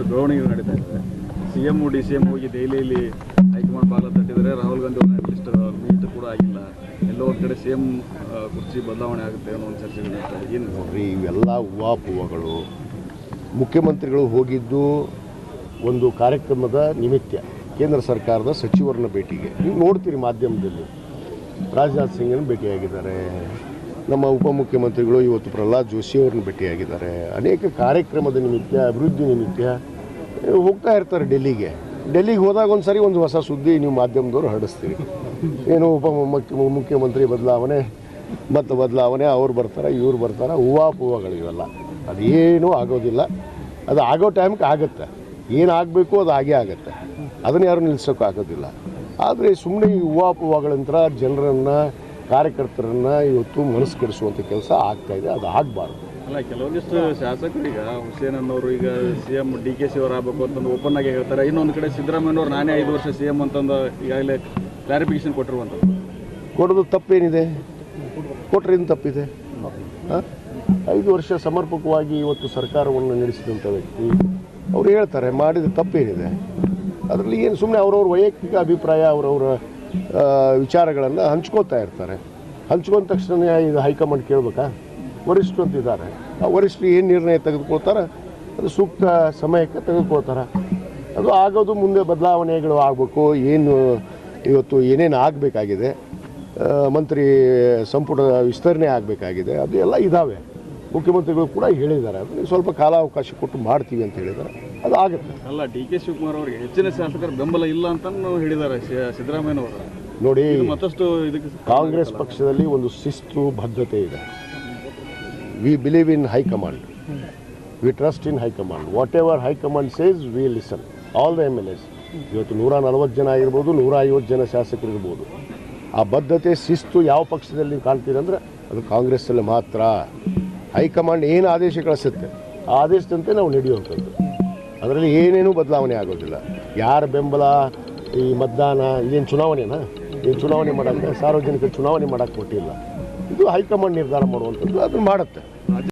ಒಂದಷ್ಟು ಬೆಳವಣಿಗೆ ನಡೀತಾ ಇದೆ C M D C M ಹೋಗಿ ದೆಹಲಿಯಲ್ಲಿ ಹೈಕಮಾಂಡ್ ಬಾಲ ತಟ್ಟಿದರೆ ರಾಹುಲ್ ಗಾಂಧಿ ಅವರು ಅಟ್ಲೀಸ್ಟ್ ಮೀಟ್ ಕೂಡ ಆಗಿಲ್ಲ. ಎಲ್ಲೋ ಒಂದು ಕಡೆ ಸಿ ಎಂ ಕುರ್ಚಿ ಬದಲಾವಣೆ ಆಗುತ್ತೆ ಅನ್ನೋ ಒಂದು ಚರ್ಚೆ ನಡೀತಾ ಏನು ನೋಡ್ರಿ, ಇವೆಲ್ಲ ಹೂವಾಪೂವಗಳು ಮುಖ್ಯಮಂತ್ರಿಗಳು ಹೋಗಿದ್ದು ಒಂದು ಕಾರ್ಯಕ್ರಮದ ನಿಮಿತ್ತ ಕೇಂದ್ರ ಸರ್ಕಾರದ ಸಚಿವರನ್ನ ಭೇಟಿಗೆ. ನೀವು ನೋಡ್ತೀರಿ ಮಾಧ್ಯಮದಲ್ಲಿ. ರಾಜನಾಥ್ ಸಿಂಗನ್ನು ಭೇಟಿಯಾಗಿದ್ದಾರೆ. ನಮ್ಮ ಉಪಮುಖ್ಯಮಂತ್ರಿಗಳು ಇವತ್ತು ಪ್ರಹ್ಲಾದ್ ಜೋಶಿ ಅವ್ರನ್ನ ಭೇಟಿಯಾಗಿದ್ದಾರೆ. ಅನೇಕ ಕಾರ್ಯಕ್ರಮದ ನಿಮಿತ್ತ, ಅಭಿವೃದ್ಧಿ ನಿಮಿತ್ಯ ಹೋಗ್ತಾ ಇರ್ತಾರೆ ಡೆಲ್ಲಿಗೆ. ಡೆಲ್ಲಿಗೆ ಹೋದಾಗ ಒಂದು ಸರಿ ಒಂದು ಹೊಸ ಸುದ್ದಿ ನೀವು ಮಾಧ್ಯಮದವ್ರು ಹಡಿಸ್ತೀರಿ ಏನು ಉಪ ಮುಖ್ಯ, ಮುಖ್ಯಮಂತ್ರಿ ಬದಲಾವಣೆ ಮತ್ತು ಬದಲಾವಣೆ, ಅವ್ರು ಬರ್ತಾರೆ, ಇವ್ರು ಬರ್ತಾರೆ ಹೂವಾಪೂವಗಳು ಇವೆಲ್ಲ. ಅದೇನೂ ಆಗೋದಿಲ್ಲ. ಅದು ಆಗೋ ಟೈಮ್ಗೆ ಆಗುತ್ತೆ. ಏನು ಆಗಬೇಕು ಅದು ಆಗೇ ಆಗುತ್ತೆ. ಅದನ್ನು ಯಾರು ನಿಲ್ಲಿಸೋಕ್ಕಾಗೋದಿಲ್ಲ ಆದರೆ ಸುಮ್ಮನೆ ಈ ಹೂವಾಪೂವಗಳಂತರ ಜನರನ್ನು ಕಾರ್ಯಕರ್ತರನ್ನು ಇವತ್ತು ಮನಸ್ಸು ಕೆಡಿಸುವಂಥ ಕೆಲಸ ಇದೆ ಅದು ಆಗಬಾರ್ದು. ಅಲ್ಲ ಕೆಲವೊಂದಿಷ್ಟು ಶಾಸಕರು ಈಗ ಹುಸೇನ್ ಅನ್ನೋರು ಈಗ C M D K C ಅವರು ಆಗಬೇಕು ಅಂತಂದು ಓಪನ್ ಆಗಿ ಹೇಳ್ತಾರೆ. ಇನ್ನೊಂದು ಕಡೆ ಸಿದ್ದರಾಮಯ್ಯನವ್ರು ನಾನೇ ಐದು ವರ್ಷ ಸಿ ಎಂ ಅಂತಂದು ಈಗಾಗಲೇ ಕ್ಲಾರಿಫಿಕೇಶನ್ ಕೊಟ್ಟಿರುವಂಥದ್ದು ಕೊಡೋದು ತಪ್ಪೇನಿದೆ? ಕೊಟ್ರಿಂದ ತಪ್ಪಿದೆ? ಐದು ವರ್ಷ ಸಮರ್ಪಕವಾಗಿ ಇವತ್ತು ಸರ್ಕಾರವನ್ನು ನಡೆಸಿದಂಥ ವ್ಯಕ್ತಿ ಅವ್ರು ಹೇಳ್ತಾರೆ ಮಾಡಿದ ತಪ್ಪೇನಿದೆ. ಅದರಲ್ಲಿ ಏನು ಸುಮ್ಮನೆ ಅವ್ರವ್ರ ವೈಯಕ್ತಿಕ ಅಭಿಪ್ರಾಯ ಅವರವರ ವಿಚಾರಗಳನ್ನು ಹಂಚ್ಕೋತಾ ಇರ್ತಾರೆ. ಹಂಚ್ಕೊಂಡ ತಕ್ಷಣ ಇದು ಹೈಕಮಾಂಡ್ ಕೇಳ್ಬೇಕಾ? ವರಿಷ್ಠರು ಅಂತಿದ್ದಾರೆ. ಆ ವರಿಷ್ಠರು ಏನು ನಿರ್ಣಯ ತೆಗೆದುಕೊಳ್ತಾರೆ? ಅದು ಸೂಕ್ತ ಸಮಯಕ್ಕೆ ತೆಗೆದುಕೊಳ್ತಾರೆ. ಅದು ಆಗೋದು ಮುಂದೆ ಬದಲಾವಣೆಗಳು ಆಗಬೇಕು. ಏನು ಇವತ್ತು ಏನೇನು ಆಗಬೇಕಾಗಿದೆ? ಮಂತ್ರಿ ಸಂಪುಟ ವಿಸ್ತರಣೆ ಆಗಬೇಕಾಗಿದೆ. ಅದು ಎಲ್ಲ ಇದ್ದಾವೆ ಮುಖ್ಯಮಂತ್ರಿಗಳು ಕೂಡ ಹೇಳಿದ್ದಾರೆ. ಸ್ವಲ್ಪ ಕಾಲಾವಕಾಶ ಕೊಟ್ಟು ಮಾಡ್ತೀವಿ ಅಂತ ಹೇಳಿದ್ದಾರೆ. ಅದು ಆಗುತ್ತೆ. ಅಲ್ಲ ಡಿ ಕೆ ಶಿವಕುಮಾರ್ ಅವರಿಗೆ ಹೆಚ್ಚಿನ ಶಾಸಕರ ಬೆಂಬಲ ಇಲ್ಲ ಅಂತ ಹೇಳಿದ್ದಾರೆ ಸಿದ್ದರಾಮಯ್ಯನವರು. ನೋಡಿ ಮತ್ತಷ್ಟು ಇದಕ್ಕೆ ಕಾಂಗ್ರೆಸ್ ಪಕ್ಷದಲ್ಲಿ ಒಂದು ಶಿಸ್ತು ಬದ್ಧತೆ ಇದೆ. We believe in high command we trust in high command whatever high command says we listen all the M L S ಇವತ್ತು ನೂರ ನಲವತ್ತು ಜನ ಆಗಿರ್ಬೋದು ನೂರ ಐವತ್ತು ಜನ ಶಾಸಕರು ಇರ್ಬೋದು. ಆ ಬದ್ಧತೆ ಶಿಸ್ತು ಯಾವ ಪಕ್ಷದಲ್ಲಿ ಕಾಣ್ತೀರಂದ್ರೆ ಅದು ಕಾಂಗ್ರೆಸ್ಸಲ್ಲಿ ಮಾತ್ರ. ಹೈಕಮಾಂಡ್ ಏನು ಆದೇಶ ಕಳಿಸುತ್ತೆ? ಆದೇಶದಂತೆ ನಾವು ನಡೆಯುವಂಥದ್ದು. ಅದರಲ್ಲಿ ಏನೇನೂ ಬದಲಾವಣೆ ಆಗೋದಿಲ್ಲ. ಯಾರ ಬೆಂಬಲ, ಈ ಮತದಾನ, ಇದೇನು ಚುನಾವಣೆನಾ? ಏನು ಚುನಾವಣೆ ಮಾಡೋಕ್ಕೆ ಸಾರ್ವಜನಿಕ ಚುನಾವಣೆ ಮಾಡೋಕ್ಕೆ ಕೊಟ್ಟಿಲ್ಲ. ಇದು ಹೈಕಮಾಂಡ್ ನಿರ್ಧಾರ ಮಾಡುವಂಥದ್ದು, ಅದನ್ನು ಮಾಡುತ್ತೆ.